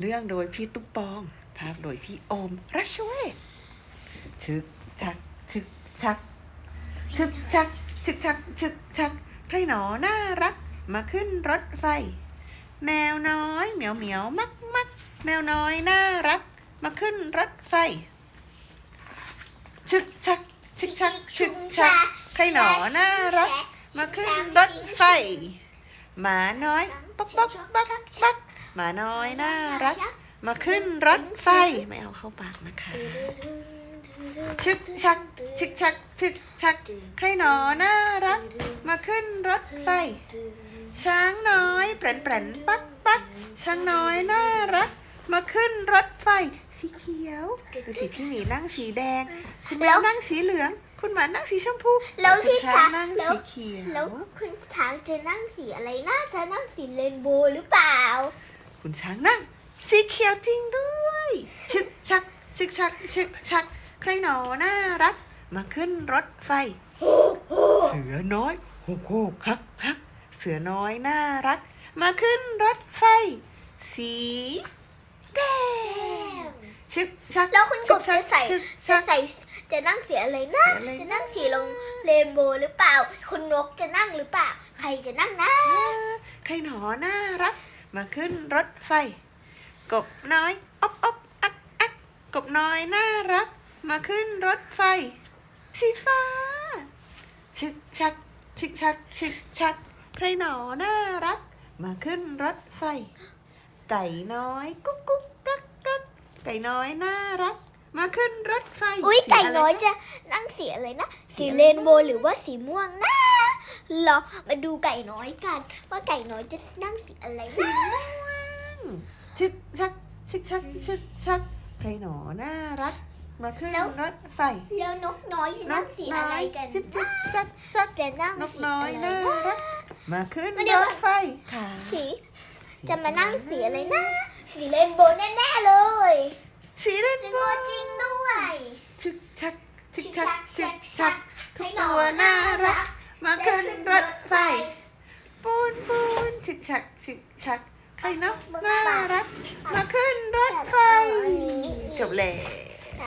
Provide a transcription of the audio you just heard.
เรื่องโดยพี่ตุ๊กปอง ภาพโดยพี่โอมรัชเวศชึกชักชึกชักชึกชักชึกชักชึกชักใครหนอน่ารัก มาขึ้นรถไฟ แมวน้อยเหมียวเหมียวมักมักแมวน้อยน่ารัก มาขึ้นรถไฟชึกชักชึกชักชึกชักใครหนอน่ารัก มาขึ้นรถไฟหมาน้อยป๊อกป๊อกป๊อกป๊อก หมาน้อยน่ารัก มาขึ้นรถไฟ ไม่เอาเข้าปากนะคะ ชึกชัก ชึกชัก ชึกชัก ใครหนอน่ารัก มาขึ้นรถไฟ ช้างน้อยแปรนแปรนปักปักช้างน้อยน่ารัก มาขึ้นรถไฟ สีเขียวดูสิพี่หมีนั่งสีแดง คุณแมวนั่งสีเหลือง คุณหมานั่งสีชมพูแล้วพี่คุณช้างนั่งแล้วสีเขียวแล้วคุณช้างจะนั่งสีอะไรน่าจะนั่งสีเรนโบว์หรือเปล่า คุณช้างนั่งสีเขียวจริงด้วยชึกชักชึกชักชึกชัก ใครหนอน่ารัก มาขึ้นรถไฟ เสือน้อยโฮกโฮกฮักฮัก เสือน้อยน่ารัก มาขึ้นรถไฟ สีแดงชึกชักแล้วคุณกบชึจะใส่ชึกจะชักใส่จะนั่งสีอะไรนะสีอะไรนะจะนั่งสีลงเรนโบว์หรือเปล่า คุณนกจะนั่งหรือเปล่า ใครจะนั่งนะ ใครหนอน่ารัก มาขึ้นรถไฟ กบน้อยอ๊อบอ๊อบอักอักกบน้อยน่ารัก มาขึ้นรถไฟ สีฟ้า ชึกชัก ชึกชัก ชึกชัก ใครหนอน่ารัก มาขึ้นรถไฟ ไก่น้อยกุ๊กกุ๊กกักกักไก่น้อยน่ารัก มาขึ้นรถไฟอุ้ยสีไก่ะรน้อยนะจะนั่งสีอะไรนะ สีเรนโบว์หรือว่าสีม่วงนะเรอมาดูไก่น้อยกัน ว่าไก่น้อยจะนั่งสีอะไรสีม่วงชึกชักชึกชักชึกชักไก่หนอน่ารัก มาขึ้นรถไฟแล้วนกน้อยจะนั่งสีอะไรกันชักบจิ๊บจักชักจะนั่งนกน้อยน่ารักมาขึ้นรถไฟค่ะสีจะมานั่งสีอะไรนะสีเรนโบว์แน่ๆเลย สีเรนโบว์จริงด้วยชึกชักชึกชักชึกชักทุกตัวน่ารัก มาขึ้นรถไฟ ปูนปูนฉึกฉักฉึกฉักใครเนาะ